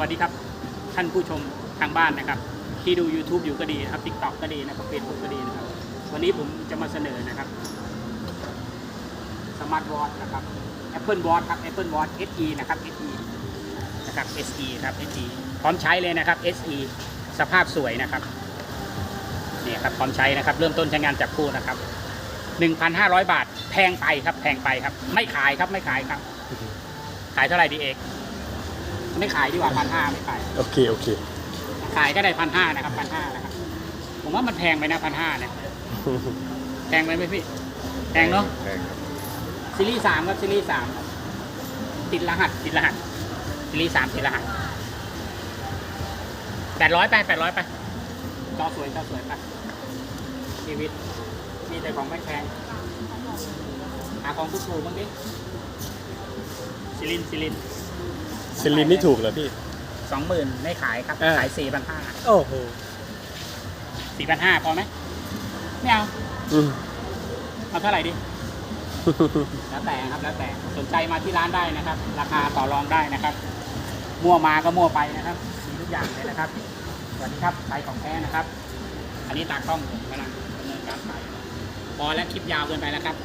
วัสดีครับท่านผู้ชมทางบ้านนะครับ ที่ดู YouTube อยู่ก็ดีนะครับ TikTok ก็ดีนะครับ Facebook ก็ดีนะครับ วันนี้ผมจะมาเสนอนะครับสมาร์ทวอทนะครับ Apple Watch ครับ Apple Watch SE นะครับ SE นะครับ SE ครับ SE พร้อมใช้เลยนะครับ SE สภาพสวยนะครับเนี่ยครับพร้อมใช้นะครับ เริ่มต้นใช้งานจับคู่นะครับ 1,500 บาท แพงไปครับ แพงไปครับ ไม่ขายครับไม่ขายครับ ขายเท่าไหร่ดีเอก ไม่ขายดีกว่าพันห้าไม่ขาย โอเค โอเค ขายก็ได้พันห้านะครับพันห้านะครับ ผมว่ามันแพงไปนะพันห้าเนี่ยแพงไปไหมพี่แพงเนาะแพงครับซีรีส์สามครับซีรีส์สามครับติดรหัสติดรหัสซีรีส์สามติดรหัสแปดร้อยไปแปดร้อยไปจอสวยจอสวยไปชีวิต มีแต่ของไม่แพงหาของถูกๆบ้างดิซิลินซิลิน ซิลินนี่ถูกเหรอพี่ สองหมื่นไม่ขายครับเออขายสี่พันห้าโอ้โหสี่พันห้าพอไหมไม่เอาอืม เอาเท่าไหร่ดิแล้วแต่ครับแล้วแต่สนใจมาที่ร้านได้นะครับ ราคาต่อรองได้นะครับ มั่วมาก็มั่วไปนะครับมีทุกอย่างเลยนะครับสวัสดีครับขายของแท้นะครับ อันนี้ตากล้องผมกำลังดำเนินการขายพอแล้วคลิปยาวเกินไปแล้วครับ